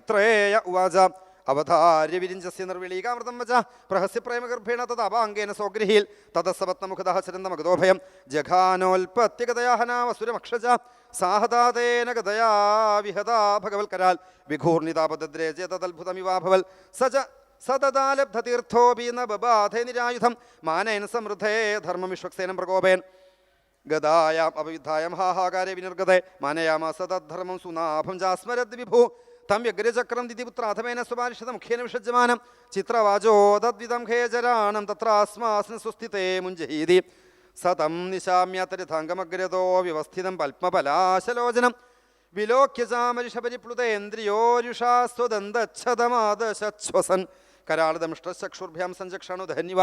മൈത്രേയ ഉവാച. അവതാര്യ വിരിഞ്ചസ്യ നിർവിളീകാമൃതം വച. പ്രഹസ്യ പ്രേമഗർഭേണ തദാപാംഗേന സ്വഗൃഹീൽ. തദസ്സപത്നമുഖതഃ ചരന്തമഗതോഭയം ജഘാനോൽപത്യഗതയാ ഹനാവസുരമക്ഷജ സാഹതാതേന ഗതയാ വിഹതാ ഭഗവൽക്കരാൽ വിഘൂർണിതാപദ്രേ ചേതദത്ഭുതമിവാഭവൽ സജ സതദാലബ്ധതീർത്ഥോപി ന ബബാധേ നിരായുധം. മാനേന സമൃദ്ധേ ധർമ്മവിശ്വക്സേനം പ്രകോപേൻ ഗതായാം അപവിദ്ധായം ഹാഹാകാരെ വിനിർഗതേ. മാനയാമാസ തദ്ധർമ്മം സുനാഭം ജാസ്മരദ് വിഭു തം വ്യഗ്രചക്രം ദിതിപുത്രാധമേന സ്വപാരിഷത മുഖ്യേന വിഷജ്യമാനം. ചിത്രവാചോ തദ്വിധം ഖേജരാണം തത്രാസ്മാസ്ന സുസ്ഥിതേ മുഞ്ജഹീതി സതം നിശാമ്യതരിഥാംഗമഗ്രതോ വ്യവസ്ഥിതം പത്മപലാശലോചനം. വിലോക്യ ചാമരിഷപരിപ്ലുതേന്ദ്രിയോരുഷാ സ്വദന്തച്ഛതമാദശ്വസൻ കരാളദംഷ്ടചക്ഷുർഭ്യാം സഞ്ചക്ഷണു ധന്യവ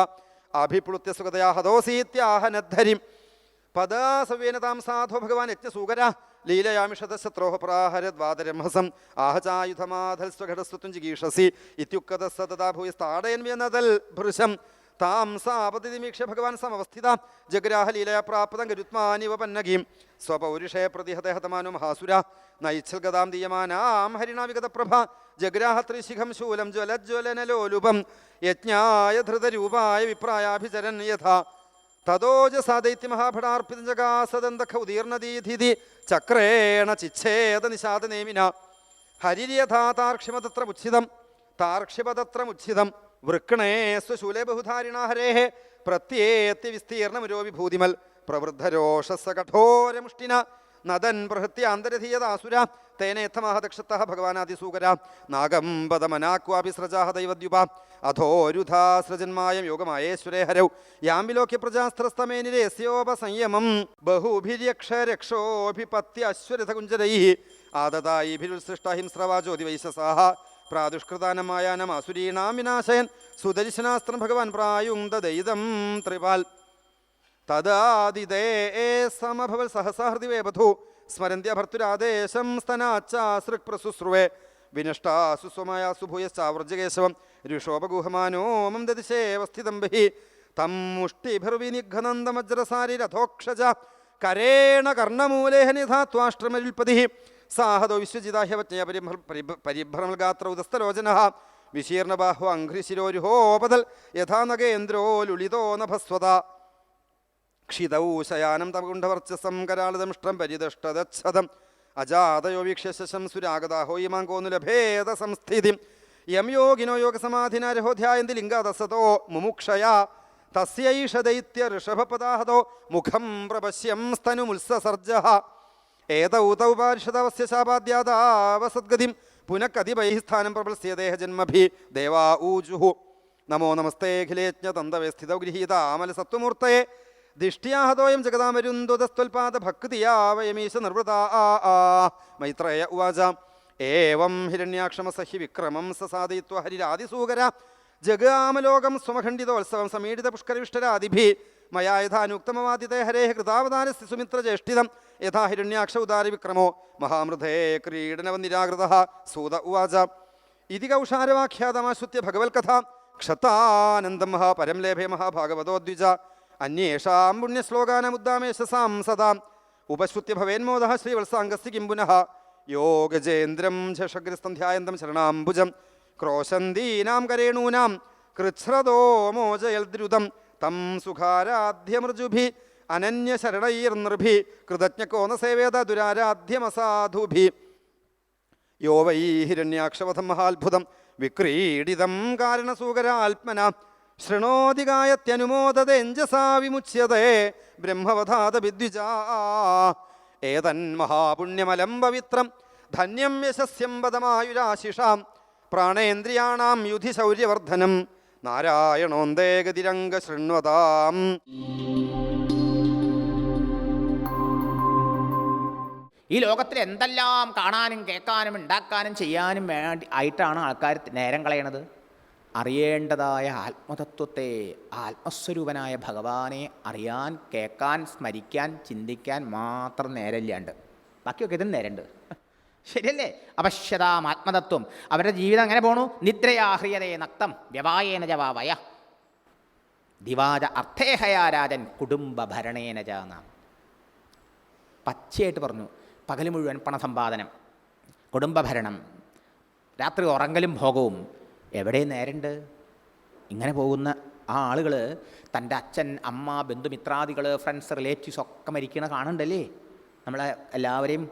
അഭിപ്ലുത്യ സുഗതയാ ഹദോസീത്യാഹനദ്ധരിം പദാസവേന താം സാധോ ഭഗവാൻ യജ്ഞസൂകര. ലീലയാമിഷതശത്രോഹ പ്രാഹരദ്വാദരംഹസം ആഹചായുധമാധൽസ്വഘടസ്വത്വം ജിഗീഷസി ഇത്യുക്തത സതതാ ഭൃശം. താം സാപതിമീക്ഷ്യ ഭഗവാൻ സമവസ്ഥിത. ജഗ്രാഹ ലീലയാ പ്രാപ്തം ഗരുത്മാനിവ പന്നഗീം സ്വപൗരുഷേ പ്രതിഹതഹതമാനോ മഹാസുര നൈച്ഛൽഗതാം ദീയമാനാം ഹരിണാ വിഗതപ്രഭ ജഗ്രാഹ ത്രിശിഖം ശൂലം ജ്വലജ്വലനലോലുപം. യജ്ഞായ ധൃതരൂപായ വിപ്രായാഭിചരൻ യഥാ. തതോജസാദൈത്യമഹാഭടാർപ്പിതം ജഗാസദന്തഖ ഉദീർണദീധിതി ചക്രേണ ചിച്ഛേദ നിഷാദനേമിന ഹരിര്യഥാ താർക്ഷിമതത്ര മുച്ഛിതം താർക്ഷിപതത്രമുച്ഛിതം വൃക്കണേ സ്വശൂലേ ബഹുധാരിണ ഹരേः പ്രത്യേത്തി വിസ്തീർണമുരോവിഭൂതിമൽ പ്രവൃദ്ധരോഷസ കഠോരമുഷ്ടിന നദൻ ബൃഹത്യാന്തരധീയതാസുര ഭഗവാനാതിസൂകര നാഗം പദമനാക്വാപി സ്രജാഹ ദൈവദ്യുപ അധോരുധാ സ്രജന്മായം യോഗമായേശ്വരേ ഹരൗ. യാം വിലോക്യ പ്രജാസ്ത്രസ്തമേനിരേസ്യോപസംയമം ബഹുഭിര്യക്ഷരക്ഷോഭിപത്യ അശ്വരഥകുഞ്ചരൈ. ആദതായിഭിരുത്സൃഷ്ട ഹിംസ്രവാചോതി വൈശസാഹ പ്രാദുഷ്കൃതാനമായാനമാസുരീണാം വിനാശയൻ. സുദർശനാസ്ത്രം ഭഗവാൻ പ്രായുങ്തദൈതം ത്രിപാൽ. തദാതിദേ സമഭവൽ സഹസാഹൃതി വേപഥു സ്മരന്ത്യ ഭർത്തുരാദേശം സ്തനാച്ചാസൃക് പ്രസുശ്രുവേ. വിനഷ്ടാസു സ്വമയാസു ഭൂയശ്ചാവൃജകേശവം രുഷോപഗുഹമാനോമം ദദിശേവസ്ഥിതം ബഹി തം മുഷ്ടിഭിർവിനിഘ്നന്ദമജ്രസാരിരഥോക്ഷജ കരേണ കർണമൂലേഹ നിധാത്വാഷ്ടമരുൽപതി സാഹതോ വിശ്വജിതാഹ്യവജ്ഞയ പരിഭ്രമൽഗാത്ര ഉദസ്തലോചന. വിശീർണബാഹു അഘ്രിശിരോരുഹോപതൽ യഥാനഗേന്ദ്രോ ലുളിതോ നഭസ്വത. ക്ഷിതൗ തകുണ്ഠവർച്ചസം കരാളിതമിഷ്ടം കരാളദംഷ്ടം പരിദഷ്ടദച്ഛതം അജാതയോ വീക്ഷ്യശം സുരാഗതാഹോ ഇമാങ്കോന്നു സംസ്ഥിതിം. യം യോഗിനോ യോഗസമാധിനരഹോധ്യായന്തി ലിംഗാദസതോ മുമുക്ഷയാ. തസ്യൈഷ ദൈത്യ ഋഷഭപദാഹതോ മുഖം പ്രപശ്യം സ്തനുമുത്സസർജ. ഏതൗ തൗ പാർഷദവസ്യ ശാപാദ്യാതാവസദ്ഗതിം പുനഃകതിപൈ സ്ഥാനം പ്രബൽസ്യദേഹ ജന്മഭി ദേവാ ഊജുഹു. നമോ നമസ്തേഖിലേജ്ഞ തന്തവേ സ്ഥിതൗ ഗൃഹീതാമല സത്വമൂർത്തയെ ദിഷ്ട്യാഹതോയം ജഗതാമരുന്ദുതസ്ത്വൽപാദ ഭക്തിയാ വയമീശ നിർവൃത ആ ആ. മൈത്രേയ ഉവാച. ഏവം ഹിരണ്യാക്ഷമസഹി വിക്രമം സസാദയിത്വ ഹരിരാതിസൂകര. ജഗാമലോകം സ്വമഖണ്ഡിതോത്സവം സമീഡിത പുഷ്കരവിഷ്ടരാദിഭി മയാ യഥാനുക്തമവാദിതേ ഹരേ കൃതാവതാരസ്യ സുമിത്രജ്യേഷ്ഠിതം യഥാ ഹിരണ്യാക്ഷ ഉദാരി വിക്രമോ. മഹാമൃതേ ക്രീഡനവ നിരാകൃത സൂത ഉവാച. ഇതി കൗഷാരവാഖ്യാതമാശ്രുത്യ ഭഗവത്കഥ ക്ഷതാനന്ദം മഹാപരം ലേഭേ മഹാഭാഗവതോദ്വിജ. അന്യേഷാം പുണ്യശ്ലോകാനമുദ്ദാമേശസാം സദാം. ഉപശ്രുത്യ ഭവേന്മോദ ശ്രീവത്സാംഗസ്തി കിം പുനഃ. യോഗജേന്ദ്രം ഝഷഗ്രസ്തം ധ്യായന്തം ശരണാംബുജം. ക്രോശന്തീനാം കരേണൂനാം. കൃച്ഛ്രദോ മോചയൽദ്രുതം. തം സുഖാരാധ്യമൃജുഭി. അനന്യശരണൈർനൃഭി. കൃതജ്ഞകോന സേവേത ദുരാരാധ്യമസാധുഭി. യോ വൈ ഹിരണ്യാക്ഷവധം മഹാത്ഭുതം. വിക്രീഡിതം കാരണസൂകരാത്മന. ശൃണോതി ഗായത്യനുമോദതേഞ്ജസാ വിമുച്യതേ ബ്രഹ്മവധാത വിദ്വിജാ. ഏതൻ മഹാപുണ്യമലം പവിത്രം ധന്യം യശസ്യം പദമായുരാശിഷാം പ്രാണേന്ദ്രിയാണാം യുധി ശൗര്യവർദ്ധനം നാരായണോന്തേ ഗതിരംഗ ശൃണ്വതാം ഈ ലോകത്തിൽ എന്തെല്ലാം കാണാനും കേൾക്കാനും ഉണ്ടാക്കാനും ചെയ്യാനും വേണ്ടി ആയിട്ടാണ് ആൾക്കാർ നേരം കളയണത്? അറിയേണ്ടതായ ആത്മതത്വത്തെ ആത്മസ്വരൂപനായ ഭഗവാനെ അറിയാൻ കേൾക്കാൻ സ്മരിക്കാൻ ചിന്തിക്കാൻ മാത്രം നേരമില്ലാണ്ട്. ബാക്കിയൊക്കെ ഇതും നേരമുണ്ട്. ശരിയല്ലേ? അവശ്യതാം ആത്മതത്വം. അവരുടെ ജീവിതം അങ്ങനെ പോണു. നിദ്രയാഹ്രിയതേ നക്തം. വ്യവായേന ജവാവയ ദിവാജ അർത്ഥേഹയാരാജൻ കുടുംബ ഭരണേന ജാനാം പച്ചയായിട്ട് പറഞ്ഞു. പകൽ മുഴുവൻ പണസമ്പാദനം. കുടുംബഭരണം രാത്രി ഉറങ്ങലും ഭോഗവും. എവിടെ നേരണ്ട്? ഇങ്ങനെ പോകുന്ന ആ ആളുകൾ തന്റെ അച്ഛൻ അമ്മ ബന്ധുമിത്രാദികൾ ഫ്രണ്ട്സ് റിലേറ്റീവ്സ് ഒക്കെ മരിക്കണ കാണണ്ടല്ലേ? നമ്മളെ എല്ലാവരെയും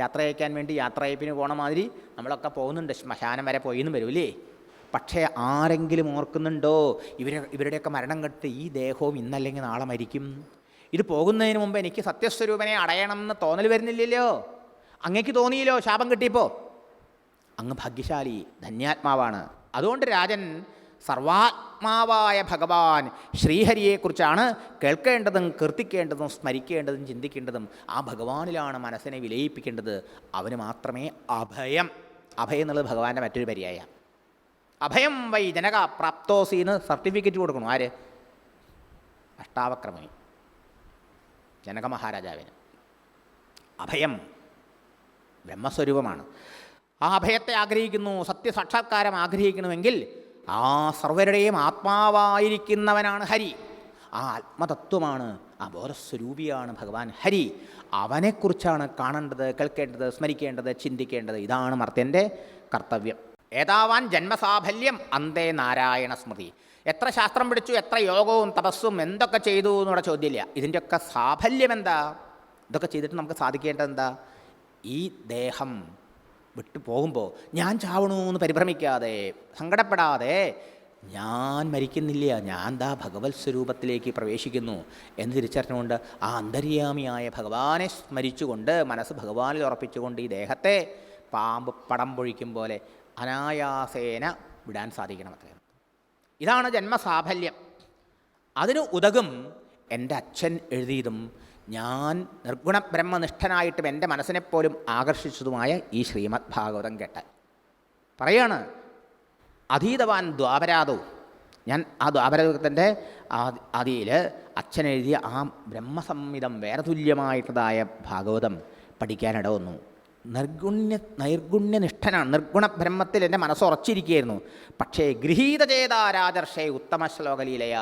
യാത്ര അയക്കാൻ വേണ്ടി യാത്രയപ്പിന് പോണ മാതിരി നമ്മളൊക്കെ പോകുന്നുണ്ട്. ശ്മശാനം വരെ പോയിന്നും വരുമല്ലേ പക്ഷേ ആരെങ്കിലും ഓർക്കുന്നുണ്ടോ? ഇവരെ ഇവരുടെയൊക്കെ മരണം കെട്ട് ഈ ദേഹവും ഇന്നല്ലെങ്കിൽ നാളെ മരിക്കും. ഇത് പോകുന്നതിന് മുമ്പ് എനിക്ക് സത്യസ്വരൂപനെ അടയണം എന്ന് തോന്നൽ വരുന്നില്ലല്ലോ? അങ്ങേക്ക് തോന്നിയില്ലോ ശാപം കിട്ടിയപ്പോൾ അങ്ങ് ഭാഗ്യശാലി ധന്യാത്മാവാണ്. അതുകൊണ്ട് രാജൻ സർവാത്മാവായ ഭഗവാൻ ശ്രീഹരിയെക്കുറിച്ചാണ് കേൾക്കേണ്ടതും കീർത്തിക്കേണ്ടതും സ്മരിക്കേണ്ടതും ചിന്തിക്കേണ്ടതും ആ ഭഗവാനിലാണ് മനസ്സിനെ വിലയിപ്പിക്കേണ്ടത്. അവന് മാത്രമേ അഭയം. അഭയം എന്നുള്ളത് ഭഗവാന്റെ മറ്റൊരു പര്യായ. അഭയം വൈ ജനക പ്രാപ്തോസിന്ന് സർട്ടിഫിക്കറ്റ് കൊടുക്കണം? ആര്? അഷ്ടാവക്രമി ജനക മഹാരാജാവിന് അഭയം ബ്രഹ്മസ്വരൂപമാണ്. ആ അഭയത്തെ ആഗ്രഹിക്കുന്നു സത്യസാക്ഷാത്കാരം ആഗ്രഹിക്കണമെങ്കിൽ ആ സർവരുടെയും ആത്മാവായിരിക്കുന്നവനാണ് ഹരി. ആ ആത്മതത്വമാണ് ആ ബോധസ്വരൂപിയാണ് ഭഗവാൻ ഹരി. അവനെക്കുറിച്ചാണ് കാണേണ്ടത് കേൾക്കേണ്ടത് സ്മരിക്കേണ്ടത് ചിന്തിക്കേണ്ടത് ഇതാണ് മർത്യന്റെ കർത്തവ്യം. ഏതാവാൻ ജന്മസാഫല്യം? അന്തേ നാരായണ സ്മൃതി. എത്ര ശാസ്ത്രം പിടിച്ചു എത്ര യോഗവും തപസ്സും എന്തൊക്കെ ചെയ്തു എന്നുള്ള ചോദ്യമില്ല. ഇതിന്റെയൊക്കെ സാഫല്യം എന്താ? ഇതൊക്കെ ചെയ്തിട്ട് നമുക്ക് സാധിക്കേണ്ടത് എന്താ? ഈ ദേഹം വിട്ടു പോകുമ്പോൾ ഞാൻ ചാവണമെന്ന് പരിഭ്രമിക്കാതെ സങ്കടപ്പെടാതെ ഞാൻ മരിക്കുന്നില്ല ഞാൻ ദാ ഭഗവത് സ്വരൂപത്തിലേക്ക് പ്രവേശിക്കുന്നു എന്ന് തിരിച്ചറിഞ്ഞുകൊണ്ട് ആ അന്തര്യാമിയായ ഭഗവാനെ സ്മരിച്ചുകൊണ്ട് മനസ്സ് ഭഗവാനിൽ ഉറപ്പിച്ചുകൊണ്ട് ഈ ദേഹത്തെ പാമ്പ് പടം പൊഴിക്കും പോലെ അനായാസേന വിടാൻ സാധിക്കണം അത്രയും ഇതാണ് ജന്മസാഫല്യം. അതിന് ഉതകും എന്റെ അച്ഛൻ എഴുതിയതും ഞാൻ നിർഗുണ ബ്രഹ്മനിഷ്ഠനായിട്ടും എന്റെ മനസ്സിനെപ്പോലും ആകർഷിച്ചതുമായ ഈ ശ്രീമദ് ഭാഗവതം കേട്ട് പറയാണ് അതീതവാൻ ദ്വാപരാതോ ഞാൻ ആ ദ്വാപരത്തിന്റെ അതിയിൽ അച്ഛൻ എഴുതിയ ആ ബ്രഹ്മസംഹിതം വേറെ തുല്യമായിട്ടുള്ളതായ ഭാഗവതം പഠിക്കാനിട വന്നു നിർഗുണ്യ നൈർഗുണ്യനിഷ്ഠനാണ്. നിർഗുണ ബ്രഹ്മത്തിൽ എന്റെ മനസ്സ് ഉറച്ചിരിക്കുകയായിരുന്നു. പക്ഷേ ഗൃഹീത ചേതാ രാജർഷേ ഉത്തമ ശ്ലോകലീലയ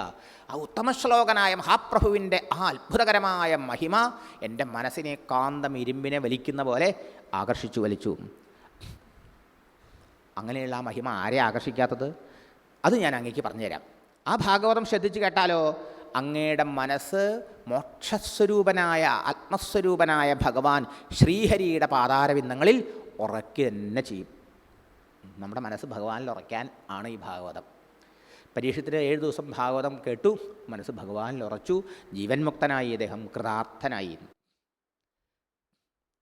ആ ഉത്തമ ശ്ലോകനായ മഹാപ്രഭുവിന്റെ ആ അത്ഭുതകരമായ മഹിമ എന്റെ മനസ്സിനെ കാന്തം ഇരുമ്പിനെ വലിക്കുന്ന പോലെ ആകർഷിച്ചു വലിച്ചു. അങ്ങനെയുള്ള ആ മഹിമ ആരെ ആകർഷിക്കാത്തത്? അത് ഞാൻ അങ്ങേക്ക് പറഞ്ഞുതരാം. ആ ഭാഗവതം ശ്രദ്ധിച്ച് കേട്ടാലോ? അങ്ങയുടെ മനസ്സ് മോക്ഷസ്വരൂപനായ ആത്മസ്വരൂപനായ ഭഗവാൻ ശ്രീഹരിയുടെ പാതാരവിന്ദങ്ങളിൽ ഉറക്കി തന്നെ ചെയ്യും. നമ്മുടെ മനസ്സ് ഭഗവാനിൽ ഉറയ്ക്കാൻ ആണ് ഈ ഭാഗവതം. പരീക്ഷത്തിന് ഏഴ് ദിവസം ഭാഗവതം കേട്ടു മനസ്സ് ഭഗവാനിൽ ഉറച്ചു ജീവൻ മുക്തനായി അദ്ദേഹം കൃതാർത്ഥനായി.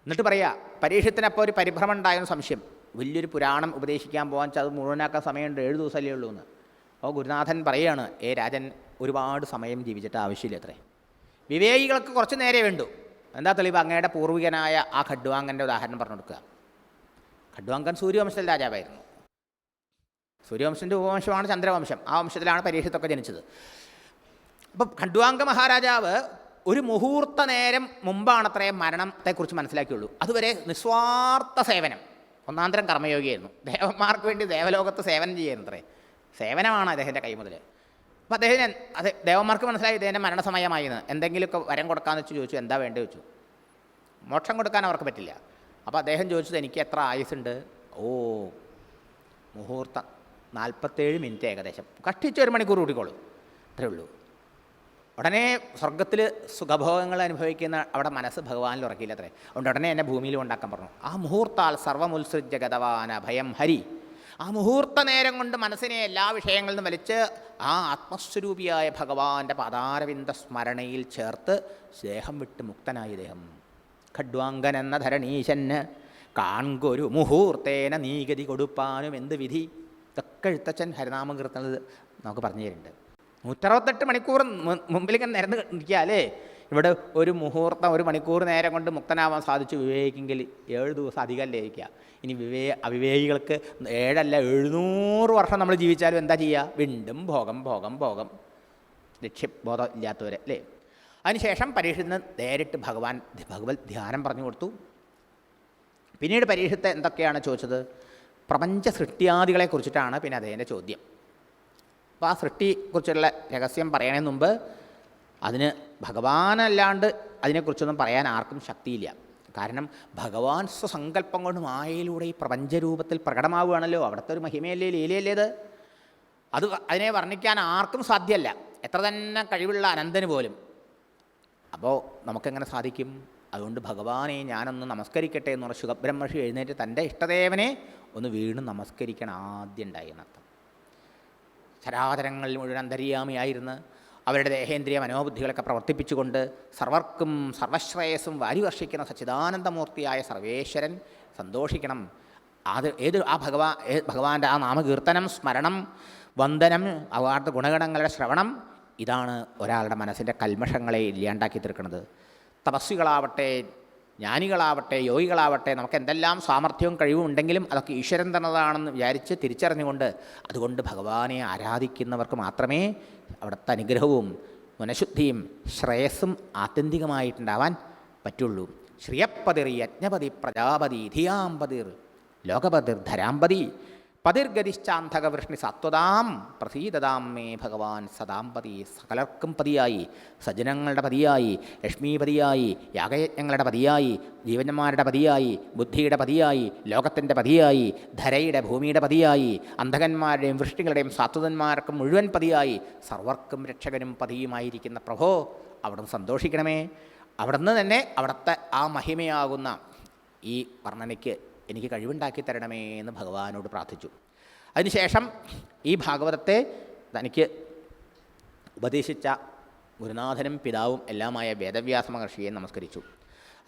എന്നിട്ട് പറയാ പരീക്ഷത്തിനപ്പോൾ ഒരു പരിഭ്രമം ഉണ്ടായെന്ന് സംശയം. വലിയൊരു പുരാണം ഉപദേശിക്കാൻ പോകാൻ അത് മുഴുവനാക്കാൻ സമയമുണ്ട് ഏഴ് ദിവസമല്ലേ ഉള്ളൂ എന്ന് അപ്പോൾ ഗുരുനാഥൻ പറയുകയാണ് ഏ രാജൻ ഒരുപാട് സമയം ജീവിച്ചിട്ട് ആവശ്യമില്ല അത്രേ. വിവേകികൾക്ക് കുറച്ച് നേരെ വേണ്ടു. എന്താ തെളിവ്? അങ്ങയുടെ പൂർവികനായ ആ ഖഡ്വാങ്കന്റെ ഉദാഹരണം പറഞ്ഞു കൊടുക്കുക. ഖഡ്വാങ്കൻ സൂര്യവംശത്തിൽ രാജാവായിരുന്നു. സൂര്യവംശന്റെ ഉപവംശമാണ് ചന്ദ്രവംശം. ആ വംശത്തിലാണ് പരീക്ഷത്തൊക്കെ ജനിച്ചത്. അപ്പം ഖഡ്വാങ്ക മഹാരാജാവ് ഒരു മുഹൂർത്ത നേരം മുമ്പാണത്രേ മരണത്തെക്കുറിച്ച് മനസ്സിലാക്കിയുള്ളൂ. അതുവരെ നിസ്വാർത്ഥ സേവനം. ഒന്നാന്തരം കർമ്മയോഗിയായിരുന്നു. ദേവന്മാർക്ക് വേണ്ടി ദേവലോകത്ത് സേവനം ചെയ്യുന്നത്രേ സേവനമാണ് അദ്ദേഹത്തിന്റെ കൈമുതൽ അപ്പോൾ അദ്ദേഹത്തിന് അത് ദേവന്മാർക്ക് മനസ്സിലായി ഇദ്ദേഹത്തിന്റെ മരണസമയമായി എന്ന് എന്തെങ്കിലുമൊക്കെ വരം കൊടുക്കാമെന്ന് വെച്ച് ചോദിച്ചു എന്താ വേണ്ടത് വെച്ചു മോക്ഷം കൊടുക്കാൻ അവർക്ക് പറ്റില്ല. അപ്പോൾ അദ്ദേഹം ചോദിച്ചത് എനിക്ക് എത്ര ആയുസ്സുണ്ട്? ഓ മുഹൂർത്തം നാൽപ്പത്തേഴ് മിനിറ്റ് ഏകദേശം. കഷ്ടിച്ച് ഒരു മണിക്കൂർ കൂടിക്കോളൂ. അത്രേ ഉള്ളൂ. ഉടനെ സ്വർഗത്തിൽ സുഖഭോഗങ്ങൾ അനുഭവിക്കുന്ന അവിടെ മനസ്സ് ഭഗവാനിൽ ഉറക്കിയില്ല അത്രേ. അതുകൊണ്ട് ഉടനെ എന്നെ ഭൂമിയിൽ ഉണ്ടാക്കാൻ പറഞ്ഞു. ആ മുഹൂർത്താൽ സർവമുത്സൃജ്യ ഗതവാന ഭയം ഹരി. ആ മുഹൂർത്ത നേരം കൊണ്ട് മനസ്സിനെ എല്ലാ വിഷയങ്ങളിൽ നിന്നും വലിച്ച് ആ ആത്മസ്വരൂപിയായ ഭഗവാന്റെ പദാരവിന്ദ സ്മരണയിൽ ചേർത്ത് ദേഹം വിട്ട് മുക്തനായി ദേഹം. ഖഡ്വാങ്കൻ എന്ന ധരണീശന് കാൺകൊരു മുഹൂർത്തേന നീഗതി കൊടുപ്പാനും എന്ത് വിധി? ഇതൊക്കെ എഴുത്തച്ഛൻ ഹരിനാമം കീർത്തുന്നത് നമുക്ക് പറഞ്ഞു തരുന്നുണ്ട്. നൂറ്ററുപത്തെട്ട് മണിക്കൂർ മു- മുമ്പിലിങ്ങനെ നിരന്ന് നിൽക്കിയാലേ ഇവിടെ ഒരു മുഹൂർത്തം ഒരു മണിക്കൂർ നേരം കൊണ്ട് മുക്തനാവാൻ സാധിച്ചു വിവേകിക്കെങ്കിൽ ഏഴ് ദിവസം അധികം ഇരിക്കുക. ഇനി വിവേ അവിവേകികൾക്ക് ഏഴല്ല എഴുന്നൂറ് വർഷം നമ്മൾ ജീവിച്ചാലും എന്താ ചെയ്യുക? വീണ്ടും ഭോഗം ഭോഗം ഭോഗം. ലക്ഷ്യബോധം ഇല്ലാത്തവരെ അല്ലേ? അതിനുശേഷം പരീക്ഷയിൽ നിന്ന് നേരിട്ട് ഭഗവാൻ ഭഗവത് ധ്യാനം പറഞ്ഞു കൊടുത്തു. പിന്നീട് പരീക്ഷത്തെ എന്തൊക്കെയാണ് ചോദിച്ചത്? പ്രപഞ്ച സൃഷ്ടിയാദികളെ കുറിച്ചിട്ടാണ് പിന്നെ അദ്ദേഹത്തിന്റെ ചോദ്യം. അപ്പോൾ ആ സൃഷ്ടിയെക്കുറിച്ചുള്ള രഹസ്യം പറയണതിന് മുമ്പ് അതിന് ഭഗവാനല്ലാണ്ട് അതിനെക്കുറിച്ചൊന്നും പറയാൻ ആർക്കും ശക്തിയില്ല. കാരണം ഭഗവാൻ സ്വസങ്കല്പം കൊണ്ട് മായയിലൂടെ ഈ പ്രപഞ്ചരൂപത്തിൽ പ്രകടമാവുകയാണല്ലോ. അവിടുത്തെ ഒരു മഹിമയല്ലേ ലീലയല്ലേ അത് അതിനെ വർണിക്കാൻ ആർക്കും സാധ്യമല്ല. എത്ര തന്നെ കഴിവുള്ള അനന്തന് പോലും. അപ്പോൾ നമുക്കെങ്ങനെ സാധിക്കും? അതുകൊണ്ട് ഭഗവാനെ ഞാനൊന്ന് നമസ്കരിക്കട്ടെ എന്ന് പറഞ്ഞ ശുഖബ്രഹ്മർഷി എഴുന്നേറ്റ് തന്റെ ഇഷ്ടദേവനെ ഒന്ന് വീണ് നമസ്കരിക്കണം ആദ്യം ഉണ്ടായി എന്നർത്ഥം. ചരാചരങ്ങളിൽ മുഴുവൻ അന്തര്യാമിയായിരുന്ന് അവരുടെ ദേഹേന്ദ്രിയ മനോബുദ്ധികളൊക്കെ പ്രവർത്തിപ്പിച്ചുകൊണ്ട് സർവർക്കും സർവശ്രേയസ്സും വാരിവർഷിക്കുന്ന സച്ചിദാനന്ദമൂർത്തിയായ സർവേശ്വരൻ സന്തോഷിക്കണം. അത് ഏത് ആ ഭഗവാ ഭഗവാന്റെ ആ നാമകീർത്തനം സ്മരണം വന്ദനം അവാർത്ത ഗുണഗണങ്ങളുടെ ശ്രവണം ഇതാണ് ഒരാളുടെ മനസ്സിന്റെ കൽമഷങ്ങളെ ഇല്ലാണ്ടാക്കി തീർക്കുന്നത്. തപസ്വികളാവട്ടെ ജ്ഞാനികളാവട്ടെ യോഗികളാവട്ടെ നമുക്ക് എന്തെല്ലാം സാമർഥ്യവും കഴിവും ഉണ്ടെങ്കിലും അതൊക്കെ ഈശ്വരൻ തന്നതാണെന്ന് വിചാരിച്ച് തിരിച്ചറിഞ്ഞുകൊണ്ട് അതുകൊണ്ട് ഭഗവാനെ ആരാധിക്കുന്നവർക്ക് മാത്രമേ അവിടുത്തെ അനുഗ്രഹവും മനഃശുദ്ധിയും ശ്രേയസ്സും ആത്യന്തികമായിട്ടുണ്ടാവാൻ പറ്റുള്ളൂ. ശ്രിയപ്പതിർ യജ്ഞപതി പ്രജാപതി ധിയാമ്പതിർ ലോകപതിർ ധരാമ്പതി പതിർഗതിശ്ചാന്തക വൃഷ്ണി സത്വതാം പ്രസീതതാം മേ ഭഗവാൻ സദാംപതി സകലർക്കും പതിയായി സജ്ജനങ്ങളുടെ പതിയായി ലക്ഷ്മീപതിയായി യാഗയജ്ഞങ്ങളുടെ പതിയായി ജീവന്മാരുടെ പതിയായി ബുദ്ധിയുടെ പതിയായി ലോകത്തിന്റെ പതിയായി ധരയുടെ ഭൂമിയുടെ പതിയായി അന്ധകന്മാരുടെയും വൃഷ്ടികളുടെയും സാത്വതന്മാർക്കും മുഴുവൻ പതിയായി സർവർക്കും രക്ഷകനും പതിയുമായിരിക്കുന്ന പ്രഭോ അവിടുന്ന് സന്തോഷിക്കണമേ. അവിടുന്ന് തന്നെ അവിടുത്തെ ആ മഹിമയാകുന്ന ഈ വർണനയ്ക്ക് എനിക്ക് കഴിവുണ്ടാക്കി തരണമേ എന്ന് ഭഗവാനോട് പ്രാർത്ഥിച്ചു. അതിനുശേഷം ഈ ഭാഗവതത്തെ തനിക്ക് ഉപദേശിച്ച ഗുരുനാഥനും പിതാവും എല്ലാമായ വേദവ്യാസ മഹർഷിയെ നമസ്കരിച്ചു.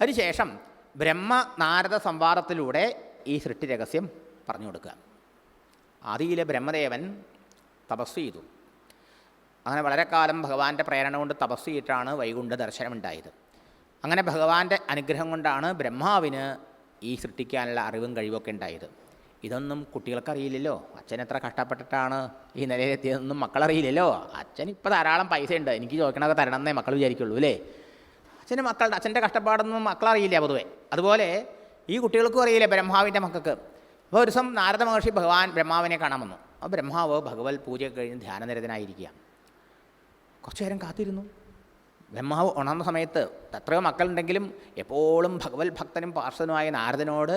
അതിനുശേഷം ബ്രഹ്മ നാരദ സംവാദത്തിലൂടെ ഈ സൃഷ്ടി രഹസ്യം പറഞ്ഞു കൊടുക്കുക. ആദിയിലെ ബ്രഹ്മദേവൻ തപസ് ചെയ്തു. അങ്ങനെ വളരെ കാലം ഭഗവാന്റെ പ്രേരണ കൊണ്ട് തപസ് ചെയ്തിട്ടാണ് വൈകുണ്ഠ ദർശനമുണ്ടായത് അങ്ങനെ ഭഗവാന്റെ അനുഗ്രഹം കൊണ്ടാണ് ബ്രഹ്മാവിന് ഈ സൃഷ്ടിക്കാനുള്ള അറിവും കഴിവൊക്കെ ഉണ്ടായത്. ഇതൊന്നും കുട്ടികൾക്കറിയില്ലല്ലോ. അച്ഛൻ എത്ര കഷ്ടപ്പെട്ടിട്ടാണ് ഈ നിലയിലെത്തിയതെന്നും മക്കളറിയില്ലല്ലോ. അച്ഛൻ ഇപ്പോൾ ധാരാളം പൈസ ഉണ്ട് എനിക്ക് ചോദിക്കണമൊക്കെ തരണം എന്നേ മക്കൾ വിചാരിക്കുള്ളൂ അല്ലേ? അച്ഛന് മക്കളുടെ അച്ഛന്റെ കഷ്ടപ്പാടൊന്നും മക്കളറിയില്ല പൊതുവേ. അതുപോലെ ഈ കുട്ടികൾക്കും അറിയില്ല ബ്രഹ്മാവിന്റെ മക്കൾക്ക്. അപ്പോൾ ഒരു ദിവസം നാരദ മഹർഷി ഭഗവാൻ ബ്രഹ്മാവിനെ കാണാൻ വന്നു. അപ്പോൾ ബ്രഹ്മാവ് ഭഗവത് പൂജയൊക്കെ കഴിഞ്ഞ് ധ്യാനനിരതനായിരിക്കുക കുറച്ചു നേരം കാത്തിരുന്നു. ബ്രഹ്മാവ് ഉണർന്ന സമയത്ത് എത്രയോ മക്കളുണ്ടെങ്കിലും എപ്പോഴും ഭഗവത് ഭക്തനും പാർശ്വനുമായ നാരദനോട്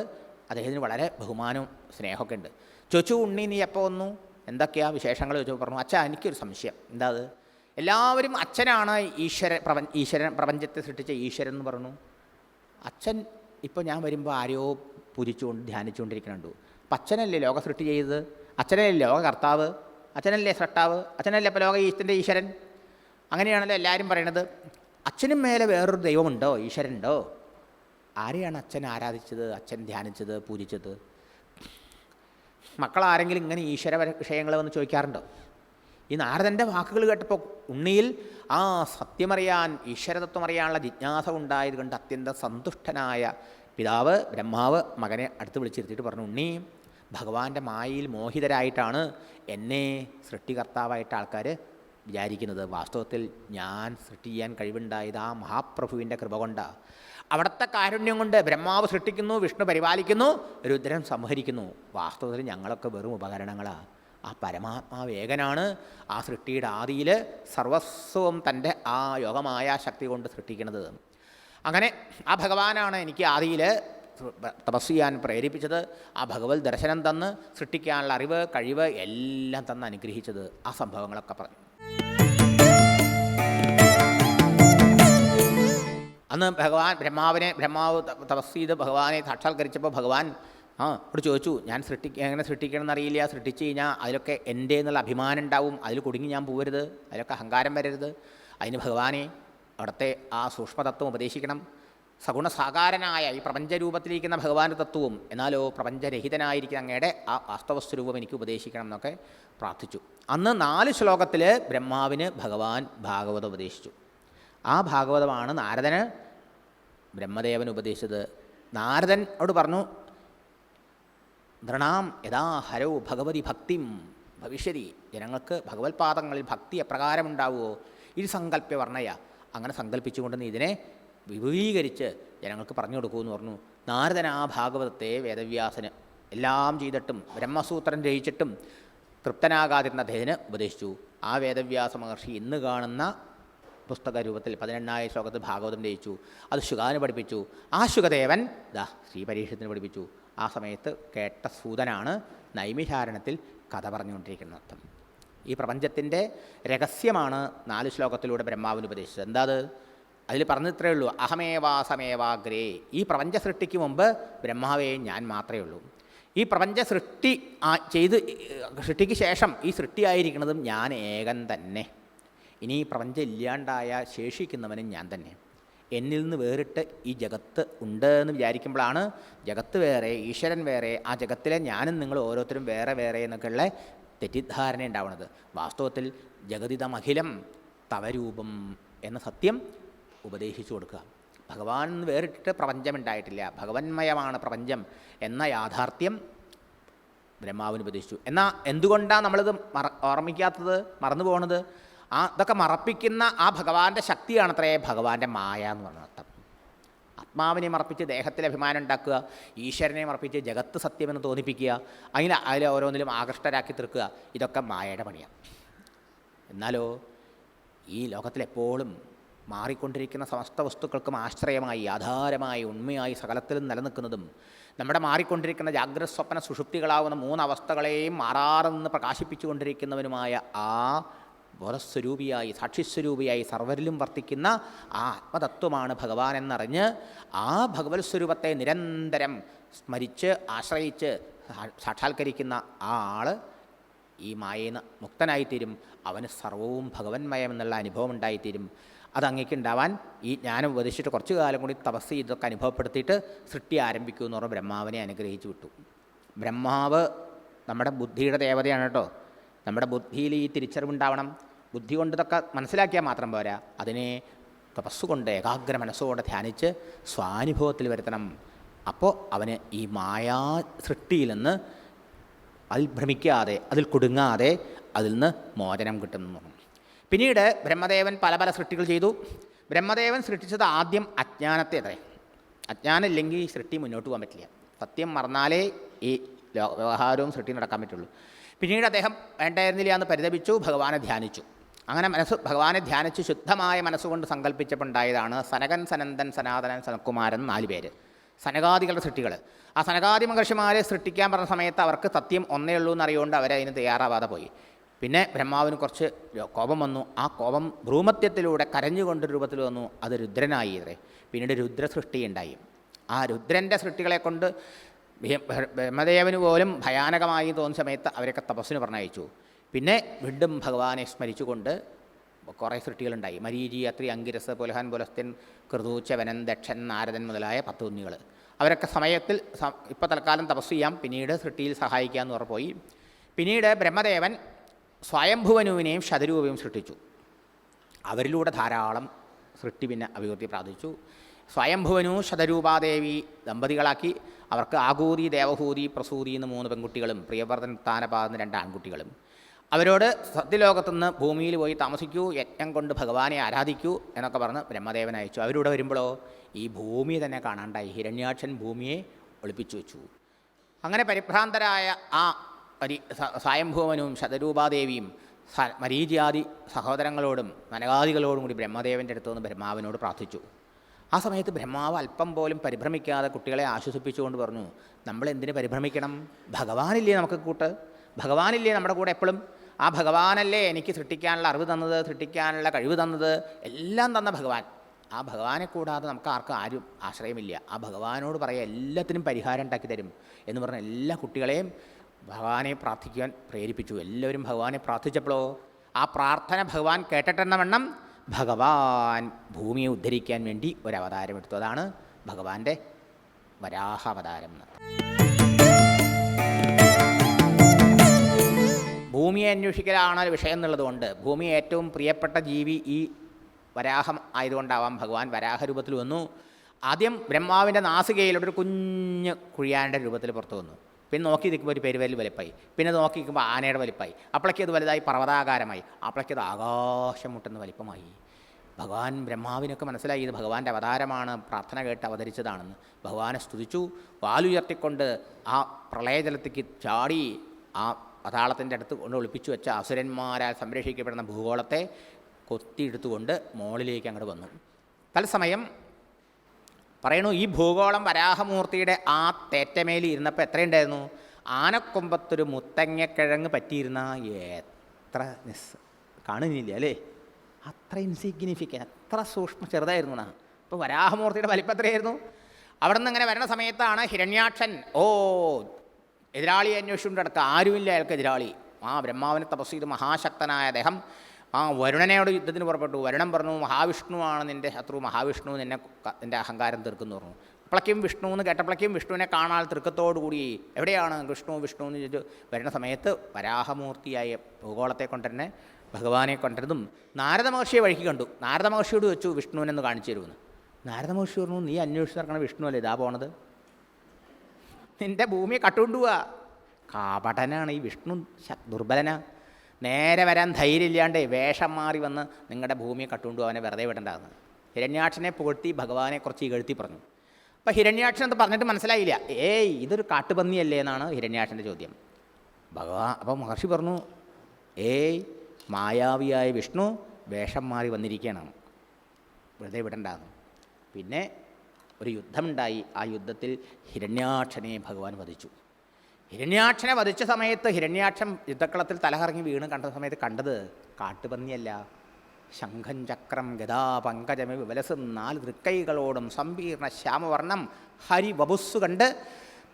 അദ്ദേഹത്തിന് വളരെ ബഹുമാനവും സ്നേഹമൊക്കെ ഉണ്ട്. ചൊച്ചു ഉണ്ണി നീ എപ്പോൾ വന്നു? എന്തൊക്കെയാ വിശേഷങ്ങൾ? ചോദിച്ചു പറഞ്ഞു അച്ഛ എനിക്കൊരു സംശയം. എന്താ അത്? എല്ലാവരും അച്ഛനാണ് ഈശ്വര പ്രപഞ്ച ഈശ്വരൻ പ്രപഞ്ചത്തെ സൃഷ്ടിച്ച ഈശ്വരൻ എന്ന് പറഞ്ഞു. അച്ഛൻ ഇപ്പോൾ ഞാൻ വരുമ്പോൾ ആരെയോ പൂജിച്ചുകൊണ്ട് ധ്യാനിച്ചുകൊണ്ടിരിക്കുന്നുണ്ട്. അപ്പം അച്ഛനല്ലേ ലോക സൃഷ്ടി ചെയ്തത്? അച്ഛനല്ലേ ലോക കർത്താവ് അച്ഛനല്ലേ സൃഷ്ടാവ്? അച്ഛനല്ലേ ഇപ്പോൾ ലോക ഈശ്വരന്റെ ഈശ്വരൻ? അങ്ങനെയാണല്ലോ എല്ലാവരും പറയണത്. അച്ഛനും മേലെ വേറൊരു ദൈവമുണ്ടോ? ഈശ്വരനുണ്ടോ? ആരെയാണ് അച്ഛൻ ആരാധിച്ചത്? അച്ഛൻ ധ്യാനിച്ചത്? പൂജിച്ചത്? മക്കൾ ആരെങ്കിലും ഇങ്ങനെ ഈശ്വര വിഷയങ്ങൾ വന്ന് ചോദിക്കാറുണ്ടോ? ഈ നാരദന്റെ വാക്കുകൾ കേട്ടപ്പോൾ ഉണ്ണിയിൽ ആ സത്യമറിയാൻ ഈശ്വരതത്വം അറിയാനുള്ള ജിജ്ഞാസ ഉണ്ടായത് കൊണ്ട് അത്യന്തം സന്തുഷ്ടനായ പിതാവ് ബ്രഹ്മാവ് മകനെ അടുത്ത് വിളിച്ചിരുത്തിയിട്ട് പറഞ്ഞു ഉണ്ണി ഭഗവാന്റെ മായയിൽ മോഹിതരായിട്ടാണ് എന്നെ സൃഷ്ടികർത്താവായിട്ട് ആൾക്കാർ വിചാരിക്കുന്നത് വാസ്തവത്തിൽ ഞാൻ സൃഷ്ടി ചെയ്യാൻ കഴിവുണ്ടായത് ആ മഹാപ്രഭുവിന്റെ കൃപ കൊണ്ടാണ് അവിടുത്തെ കാരുണ്യം കൊണ്ട് ബ്രഹ്മാവ് സൃഷ്ടിക്കുന്നു വിഷ്ണു പരിപാലിക്കുന്നു രുദ്രൻ സംഹരിക്കുന്നു. വാസ്തവത്തിൽ ഞങ്ങളൊക്കെ വെറും ഉപകരണങ്ങളാണ് ആ പരമാത്മാവ് ഏകനാണ് ആ സൃഷ്ടിയുടെ ആദിയിൽ സർവസ്വവും തന്റെ ആ യോഗമായ ശക്തി കൊണ്ട് സൃഷ്ടിക്കുന്നത് അങ്ങനെ ആ ഭഗവാനാണ് എനിക്ക് ആദിയിൽ തപസ് ചെയ്യാൻ പ്രേരിപ്പിച്ചത്. ആ ഭഗവത് ദർശനം തന്ന് സൃഷ്ടിക്കാനുള്ള അറിവ് കഴിവ് എല്ലാം തന്ന് അനുഗ്രഹിച്ചത് ആ സംഭവങ്ങളൊക്കെ പറഞ്ഞു. അന്ന് ഭഗവാൻ ബ്രഹ്മാവിനെ ബ്രഹ്മാവ് തപസ് ചെയ്ത് ഭഗവാനെ സാക്ഷാത്കരിച്ചപ്പോൾ ഭഗവാൻ ആ അവിടെ ചോദിച്ചു ഞാൻ സൃഷ്ടി എങ്ങനെ സൃഷ്ടിക്കണം എന്നറിയില്ല സൃഷ്ടിച്ച് കഴിഞ്ഞാൽ അതിലൊക്കെ എന്റെ എന്നുള്ള അഭിമാനം ഉണ്ടാവും അതിൽ കുടുങ്ങി ഞാൻ പോവരുത് അതിലൊക്കെ അഹങ്കാരം വരരുത്. അതിന് ഭഗവാനെ അവിടുത്തെ ആ സൂക്ഷ്മതത്വം ഉപദേശിക്കണം. സഗുണസാകാരനായ ഈ പ്രപഞ്ചരൂപത്തിലിരിക്കുന്ന ഭഗവാന്റെ തത്വവും എന്നാലോ പ്രപഞ്ചരഹിതനായിരിക്കുന്ന അങ്ങയുടെ ആ വാസ്തവസ്വരൂപം എനിക്ക് ഉപദേശിക്കണം എന്നൊക്കെ പ്രാർത്ഥിച്ചു. അന്ന് നാല് ശ്ലോകത്തിൽ ബ്രഹ്മാവിന് ഭഗവാൻ ഭാഗവത ഉപദേശിച്ചു. ആ ഭാഗവതമാണ് നാരദന് ബ്രഹ്മദേവൻ ഉപദേശിച്ചത്. നാരദൻ അവിടെ പറഞ്ഞു നൃണാം യഥാ ഹരോ ഭഗവതി ഭക്തിം. ഭവിഷ്യതി. ജനങ്ങൾക്ക് ഭഗവത് പാദങ്ങളിൽ ഭക്തി എപ്രകാരം ഉണ്ടാവുമോ ഇത് സങ്കല്പ്യ വർണയ അങ്ങനെ സങ്കല്പിച്ചുകൊണ്ട് നീ ഇതിനെ വിപുലീകരിച്ച് ജനങ്ങൾക്ക് പറഞ്ഞു കൊടുക്കുമെന്ന് പറഞ്ഞു. നാരദൻ ആ ഭാഗവതത്തെ വേദവ്യാസന് എല്ലാം ചെയ്തിട്ടും ബ്രഹ്മസൂത്രം രചിച്ചിട്ടും തൃപ്തനാകാതിരുന്ന അദ്ദേഹത്തിന് ഉപദേശിച്ചു. ആ വേദവ്യാസ മഹർഷി ഇന്ന് കാണുന്ന പുസ്തക രൂപത്തിൽ പതിനെണ്ണായിരം ശ്ലോകത്തിൽ ഭാഗവതം രചിച്ചു. അത് ശുഗാന് പഠിപ്പിച്ചു. ആ ശുഗദേവൻ ദാ ശ്രീ പരീക്ഷത്തിന് പഠിപ്പിച്ചു. ആ സമയത്ത് കേട്ട സൂതനാണ് നൈമിഷാരണത്തിൽ കഥ പറഞ്ഞുകൊണ്ടിരിക്കുന്നത്. ഈ പ്രപഞ്ചത്തിന്റെ രഹസ്യമാണ് നാല് ശ്ലോകത്തിലൂടെ ബ്രഹ്മാവിന് ഉപദേശിച്ചത്. എന്താ അത്? അതിൽ പറഞ്ഞിത്രേ ഉള്ളൂ അഹമേവാ അഹമേവാസമേവാഗ്രേ ഈ പ്രപഞ്ച സൃഷ്ടിക്ക് മുമ്പ് ബ്രഹ്മാവേ ഞാൻ മാത്രമേ ഉള്ളൂ. ഈ പ്രപഞ്ച സൃഷ്ടി ചെയ്ത് സൃഷ്ടിക്ക് ശേഷം ഈ സൃഷ്ടിയായിരിക്കുന്നതും ഞാൻ ഏകൻ തന്നെ. ഇനി ഈ പ്രപഞ്ചം ഇല്ലാണ്ടായ ശേഷിക്കുന്നവനും ഞാൻ തന്നെ. എന്നിൽ നിന്ന് വേറിട്ട് ഈ ജഗത്ത് ഉണ്ട് എന്ന് വിചാരിക്കുമ്പോഴാണ് ജഗത്ത് വേറെ ഈശ്വരൻ വേറെ ആ ജഗത്തിലെ ഞാനും നിങ്ങൾ ഓരോരുത്തരും വേറെ വേറെ എന്നൊക്കെയുള്ള തെറ്റിദ്ധാരണ ഉണ്ടാവുന്നത്. വാസ്തവത്തിൽ ജഗതിതമഖിലം തവരൂപം എന്ന സത്യം ഉപദേശിച്ചു കൊടുക്കുക. ഭഗവാൻ എന്ന് വേറിട്ടിട്ട് പ്രപഞ്ചമുണ്ടായിട്ടില്ല ഭഗവന്മയമാണ് പ്രപഞ്ചം എന്ന യാഥാർത്ഥ്യം ബ്രഹ്മാവിന് ഉപദേശിച്ചു. എന്നാൽ എന്തുകൊണ്ടാണ് നമ്മളിത് മറ ഓർമ്മിക്കാത്തത് മറന്നു പോകുന്നത് ആ ഇതൊക്കെ മറപ്പിക്കുന്ന ആ ഭഗവാന്റെ ശക്തിയാണത്രേ ഭഗവാന്റെ മായ എന്ന് പറഞ്ഞ അർത്ഥം. ആത്മാവിനെ മറപ്പിച്ച് ദേഹത്തിൽ അഭിമാനം ഉണ്ടാക്കുക ഈശ്വരനെ മറപ്പിച്ച് ജഗത്ത് സത്യമെന്ന് തോന്നിപ്പിക്കുക അങ്ങനെ അതിൽ ഓരോന്നിലും ആകൃഷ്ടരാക്കി തീർക്കുക ഇതൊക്കെ മായയുടെ പണിയാണ് എന്നാലോ ഈ ലോകത്തിലെപ്പോഴും മാറിക്കൊണ്ടിരിക്കുന്ന സമസ്ത വസ്തുക്കൾക്കും ആശ്രയമായി ആധാരമായി ഉണ്മയായി സകലത്തിലും നിലനിൽക്കുന്നതും നമ്മുടെ മാറിക്കൊണ്ടിരിക്കുന്ന ജാഗ്രത സ്വപ്ന സുഷുപ്തികളാവുന്ന മൂന്നവസ്ഥകളെയും മാറാറെന്ന് പ്രകാശിപ്പിച്ചുകൊണ്ടിരിക്കുന്നവനുമായ ആ ബോധസ്വരൂപിയായി സാക്ഷിസ്വരൂപിയായി സർവരിലും വർത്തിക്കുന്ന ആ ആത്മതത്വമാണ് ഭഗവാൻ എന്നറിഞ്ഞ് ആ ഭഗവത് സ്വരൂപത്തെ നിരന്തരം സ്മരിച്ച് ആശ്രയിച്ച് സാക്ഷാത്കരിക്കുന്ന ആ ആൾ ഈ മായയിൽ നിന്ന് മുക്തനായിത്തീരും. അവന് സർവവും ഭഗവന്മയം എന്നുള്ള അനുഭവം ഉണ്ടായിത്തീരും. അത് അങ്ങേക്കുണ്ടാവാൻ ഈ ജ്ഞാനം ഉപദേശിച്ചിട്ട് കുറച്ച് കാലം കൂടി തപസ് ഇതൊക്കെ അനുഭവപ്പെടുത്തിയിട്ട് സൃഷ്ടി ആരംഭിക്കൂ എന്ന് പറഞ്ഞ് ബ്രഹ്മാവിനെ അനുഗ്രഹിച്ചു വിട്ടു. ബ്രഹ്മാവ് നമ്മുടെ ബുദ്ധിയുടെ ദേവതയാണ് കേട്ടോ. നമ്മുടെ ബുദ്ധിയിൽ ഈ തിരിച്ചറിവുണ്ടാവണം. ബുദ്ധി കൊണ്ട് ഇതൊക്കെ മനസ്സിലാക്കിയാൽ മാത്രം പോരാ. അതിനെ തപസ്സുകൊണ്ട് ഏകാഗ്ര മനസ്സോടെ ധ്യാനിച്ച് സ്വാനുഭവത്തിൽ വരുത്തണം. അപ്പോൾ അവന് ഈ മായാ സൃഷ്ടിയിൽ നിന്ന് അതിൽ ഭ്രമിക്കാതെ അതിൽ കുടുങ്ങാതെ അതിൽ നിന്ന് മോചനം കിട്ടുന്നു പിന്നീട് ബ്രഹ്മദേവൻ പല പല സൃഷ്ടികൾ ചെയ്തു. ബ്രഹ്മദേവൻ സൃഷ്ടിച്ചത് ആദ്യം അജ്ഞാനത്തെ അത്രേ അജ്ഞാനം ഇല്ലെങ്കിൽ ഈ സൃഷ്ടി മുന്നോട്ട് പോകാൻ പറ്റില്ല. സത്യം മറന്നാലേ ഈ വ്യവഹാരവും സൃഷ്ടി നടക്കാൻ പറ്റുള്ളൂ. പിന്നീട് അദ്ദേഹം വേണ്ടായിരുന്നില്ല എന്ന് പരിതപിച്ചു ഭഗവാനെ ധ്യാനിച്ചു. അങ്ങനെ മനസ്സ് ഭഗവാനെ ധ്യാനിച്ച് ശുദ്ധമായ മനസ്സുകൊണ്ട് സങ്കല്പിച്ചപ്പോണ്ടായതാണ് സനകൻ സനന്ദൻ സനാതനൻ സനക്കുമാരൻ നാല് പേര്. സനകാദികളുടെ സൃഷ്ടികൾ ആ സനകാദി മഹർഷിമാരെ സൃഷ്ടിക്കാൻ പറഞ്ഞ സമയത്ത് അവർക്ക് സത്യം ഒന്നേ ഉള്ളൂ എന്നറിയുകൊണ്ട് അവരതിന് തയ്യാറാവാതെ പോയി. പിന്നെ ബ്രഹ്മാവിന് കുറച്ച് കോപം വന്നു. ആ കോപം ഭ്രൂമത്യത്തിലൂടെ കരഞ്ഞുകൊണ്ട് രൂപത്തിൽ വന്നു. അത് രുദ്രനായി ഇതേ പിന്നീട് രുദ്രസൃഷ്ടി ഉണ്ടായി. ആ രുദ്രന്റെ സൃഷ്ടികളെ കൊണ്ട് ബ്രഹ്മദേവന് പോലും ഭയാനകമായി തോന്നുന്ന സമയത്ത് അവരൊക്കെ തപസ്സിന് പറഞ്ഞയച്ചു. പിന്നെ വീണ്ടും ഭഗവാനെ സ്മരിച്ചുകൊണ്ട് കുറേ സൃഷ്ടികളുണ്ടായി. മരീചി അത്രി അങ്കിരസ് പുലഹൻ കൃതൂച്ച വനൻ ദക്ഷൻ നാരദൻ മുതലായ പത്ത് കുഞ്ഞുങ്ങൾ. അവരൊക്കെ സമയത്തിൽ ഇപ്പോൾ തൽക്കാലം തപസ് ചെയ്യാം. പിന്നീട് സൃഷ്ടിയിൽ സഹായിക്കാമെന്ന് ഉറപ്പോയി. പോയി പിന്നീട് ബ്രഹ്മദേവൻ സ്വയംഭുവനുവിനെയും ശതരൂപയും സൃഷ്ടിച്ചു. അവരിലൂടെ ധാരാളം സൃഷ്ടി പിന്നെ അഭിവൃദ്ധി പ്രാപിച്ചു. സ്വയംഭുവനു ശതരൂപാദേവി ദമ്പതികളാക്കി. അവർക്ക് ആകൂതി ദേവഹൂതി പ്രസൂതി എന്ന് മൂന്ന് പെൺകുട്ടികളും പ്രിയവർദ്ധൻ താനപാതെന്ന് രണ്ട് ആൺകുട്ടികളും. അവരോട് സത്യലോകത്തുനിന്ന് ഭൂമിയിൽ പോയി താമസിക്കൂ യജ്ഞം കൊണ്ട് ഭഗവാനെ ആരാധിക്കൂ എന്നൊക്കെ പറഞ്ഞ് ബ്രഹ്മദേവൻ അയച്ചു. അവരിവിടെ വരുമ്പോഴോ ഈ ഭൂമി തന്നെ കാണാണ്ടായി. ഹിരണ്യാക്ഷൻ ഭൂമിയെ ഒളിപ്പിച്ചു വെച്ചു. അങ്ങനെ പരിഭ്രാന്തരായ ആ പരി സ്വയംഭൂവനും ശതരൂപാദേവിയും മരീചിയാദി സഹോദരങ്ങളോടും നനകാദികളോടും കൂടി ബ്രഹ്മദേവന്റെ അടുത്തുനിന്ന് ബ്രഹ്മാവിനോട് പ്രാർത്ഥിച്ചു. ആ സമയത്ത് ബ്രഹ്മാവ് അല്പം പോലും പരിഭ്രമിക്കാതെ കുട്ടികളെ ആശ്വസിപ്പിച്ചുകൊണ്ട് പറഞ്ഞു നമ്മൾ എന്തിന് പരിഭ്രമിക്കണം? ഭഗവാനില്ലേ നമുക്ക് കൂട്ട്? ഭഗവാനില്ലേ നമ്മുടെ കൂടെ എപ്പോഴും ആ ഭഗവാനല്ലേ എനിക്ക് സൃഷ്ടിക്കാനുള്ള അറിവ് തന്നത് സൃഷ്ടിക്കാനുള്ള കഴിവ് തന്നത് എല്ലാം തന്ന ഭഗവാൻ. ആ ഭഗവാനെ കൂടാതെ നമുക്ക് ആർക്കും ആരും ആശ്രയമില്ല. ആ ഭഗവാനോട് പറയുക എല്ലാത്തിനും പരിഹാരം ഉണ്ടാക്കി തരും. എന്ന് പറഞ്ഞ എല്ലാ കുട്ടികളെയും ഭഗവാനെ പ്രാർത്ഥിക്കാൻ പ്രേരിപ്പിച്ചു. എല്ലാവരും ഭഗവാനെ പ്രാർത്ഥിച്ചപ്പോഴോ ആ പ്രാർത്ഥന ഭഗവാൻ കേട്ടിട്ടെന്ന വണ്ണം ഭഗവാൻ ഭൂമിയെ ഉദ്ധരിക്കാൻ വേണ്ടി ഒരവതാരം എടുത്തു. അതാണ് ഭഗവാന്റെ വരാഹ അവതാരം ഭൂമിയെ അന്വേഷിക്കലാണ് വിഷയം എന്നുള്ളതുകൊണ്ട് ഭൂമി ഏറ്റവും പ്രിയപ്പെട്ട ജീവി ഈ വരാഹം ആയതുകൊണ്ടാവാം ഭഗവാൻ വരാഹരൂപത്തിൽ വന്നു. ആദ്യം ബ്രഹ്മാവിന്റെ നാസികയിലൂടെ ഒരു കുഞ്ഞ് കുഴിയാന്റെ രൂപത്തിൽ പുറത്തു വന്നു. പിന്നെ നോക്കി നിൽക്കുമ്പോൾ ഒരു പെരുവരിൽ വലിപ്പായി. പിന്നെ നോക്കി നിൽക്കുമ്പോൾ ആനയുടെ വലിപ്പായി. അപ്പോഴേക്കത് വലുതായി പർവതാകാരമായി. അപ്പോഴേക്കത് ആകാശം മുട്ടുന്ന വലിപ്പമായി. ഭഗവാൻ ബ്രഹ്മാവിനൊക്കെ മനസ്സിലായി ഇത് ഭഗവാന്റെ അവതാരമാണ്. പ്രാർത്ഥന കേട്ട് അവതരിച്ചതാണെന്ന്. ഭഗവാനെ സ്തുതിച്ചു. വാലുയർത്തിക്കൊണ്ട് ആ പ്രളയജലത്തേക്ക് ചാടി ആ പതാളത്തിന്റെ അടുത്ത് കൊണ്ട് ഒളിപ്പിച്ചു വെച്ച അസുരന്മാരാൽ സംരക്ഷിക്കപ്പെടുന്ന ഭൂഗോളത്തെ കൊത്തിയെടുത്തുകൊണ്ട് മോളിലേക്ക് അങ്ങോട്ട് വന്നു. തത്സമയം പറയണു ഈ ഭൂഗോളം വരാഹമൂർത്തിയുടെ ആ തേറ്റമേലി ഇരുന്നപ്പോൾ എത്രയുണ്ടായിരുന്നു? ആനക്കൊമ്പത്തൊരു മുത്തങ്ങക്കിഴങ്ങ് പറ്റിയിരുന്ന എത്ര നിസ് കാണുന്നില്ല അല്ലേ? അത്ര ഇൻസിഗ്നിഫിക്കൻ അത്ര സൂക്ഷ്മ ചെറുതായിരുന്നു എന്നാ അപ്പോൾ വരാഹമൂർത്തിയുടെ വലിപ്പം എത്രയായിരുന്നു? അവിടെ നിന്ന് ഇങ്ങനെ വരണ സമയത്താണ് ഹിരണ്യാക്ഷൻ ഓ എതിരാളിയെ അടുത്ത് ആരുമില്ല അയാൾക്ക് എതിരാളി. ആ ബ്രഹ്മാവിനെ തപസ് ചെയ്ത് മഹാശക്തനായ അദ്ദേഹം ആ വരുണനയോട് യുദ്ധത്തിന് പുറപ്പെട്ടു. വരുണൻ പറഞ്ഞു മഹാവിഷ്ണുവാണ് നിന്റെ ശത്രു. മഹാവിഷ്ണു നിന്നെ നിന്റെ അഹങ്കാരം തീർക്കുന്നു പറഞ്ഞു. അപ്പോഴേക്കും വിഷ്ണു എന്ന് കേട്ടപ്പോഴേക്കും വിഷ്ണുവിനെ കാണാൻ തൃക്കത്തോടു കൂടി എവിടെയാണ് വിഷ്ണു? വിഷ്ണു എന്ന് ചോദിച്ചു വരുന്ന സമയത്ത് വരാഹമൂർത്തിയായ ഭൂഗോളത്തെ കൊണ്ടുതന്നെ ഭഗവാനെ കൊണ്ടുവരുന്നതും നാരദ മഹർഷിയെ വഴിക്ക് കണ്ടു. നാരദ മഹർഷിയോട് വെച്ചു വിഷ്ണുവിനെന്ന് കാണിച്ചു തരുമെന്ന്. നാരദ മഹർഷി പറഞ്ഞു നീ അന്വേഷിച്ച് നടക്കണ വിഷ്ണു അല്ലേ? ഇതാ പോണത്. നിന്റെ ഭൂമിയെ കട്ടുകൊണ്ടുപോവാ. കാപടനാണ് ഈ വിഷ്ണു ദുർബലന. നേരെ വരാൻ ധൈര്യമില്ലാണ്ട് വേഷം മാറി വന്ന് നിങ്ങളുടെ ഭൂമിയെ കട്ടുകൊണ്ടു അവനെ വെറുതെ വിടണ്ടാന്ന്. ഹിരണ്യാക്ഷനെ പുകഴ്ത്തി ഭഗവാനെ കുറച്ച് ഇകഴ്ത്തി പറഞ്ഞു. അപ്പോൾ ഹിരണ്യാക്ഷൻ എന്ന് പറഞ്ഞിട്ട് മനസ്സിലായില്ല. ഏയ് ഇതൊരു കാട്ടുപന്നിയല്ലേ എന്നാണ് ഹിരണ്യാക്ഷന്റെ ചോദ്യം. ഭഗവാൻ അപ്പോൾ മഹർഷി പറഞ്ഞു ഏയ് മായാവിയായ വിഷ്ണു വേഷം മാറി വന്നിരിക്കുകയാണ് വെറുതെ വിടണ്ടാന്ന്. പിന്നെ ഒരു യുദ്ധമുണ്ടായി. ആ യുദ്ധത്തിൽ ഹിരണ്യാക്ഷനെ ഭഗവാൻ വധിച്ചു. ഹിരണ്യാക്ഷനെ വധിച്ച സമയത്ത് ഹിരണ്യാക്ഷം യുദ്ധക്കളത്തിൽ തലകറങ്ങി വീണ് കണ്ട സമയത്ത് കണ്ടത് കാട്ടുപന്നിയല്ല. ശംഖം ചക്രം ഗതാ പങ്കജമി വിവലസും നാല് തൃക്കൈകളോടും സമ്പീർണ ശ്യാമവർണം ഹരി വപുസ്സു കണ്ട്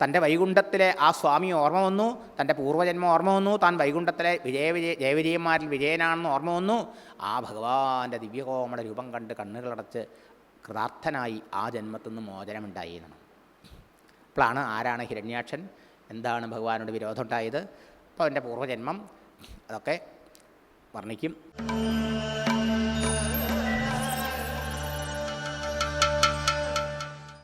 തന്റെ വൈകുണ്ഠത്തിലെ ആ സ്വാമി ഓർമ്മ വന്നു. തന്റെ പൂർവജന്മം ഓർമ്മ വന്നു. താൻ വൈകുണ്ഠത്തിലെ വിജയ വിജയ ജയവിജയന്മാരിൽ വിജയനാണെന്ന് ഓർമ്മ വന്നു. ആ ഭഗവാന്റെ ദിവ്യകോമള രൂപം കണ്ട് കണ്ണുകളടച്ച് കൃതാർത്ഥനായി ആ ജന്മത്തിൽ നിന്ന് മോചനമുണ്ടായി എന്നാണ് അപ്പോഴാണ് ആരാണ് ഹിരണ്യാക്ഷൻ? എന്താണ് ഭഗവാനോട് വിരോധം ഉണ്ടായത് അപ്പോൾ അവന്റെ പൂർവജന്മം അതൊക്കെ വർണിക്കും.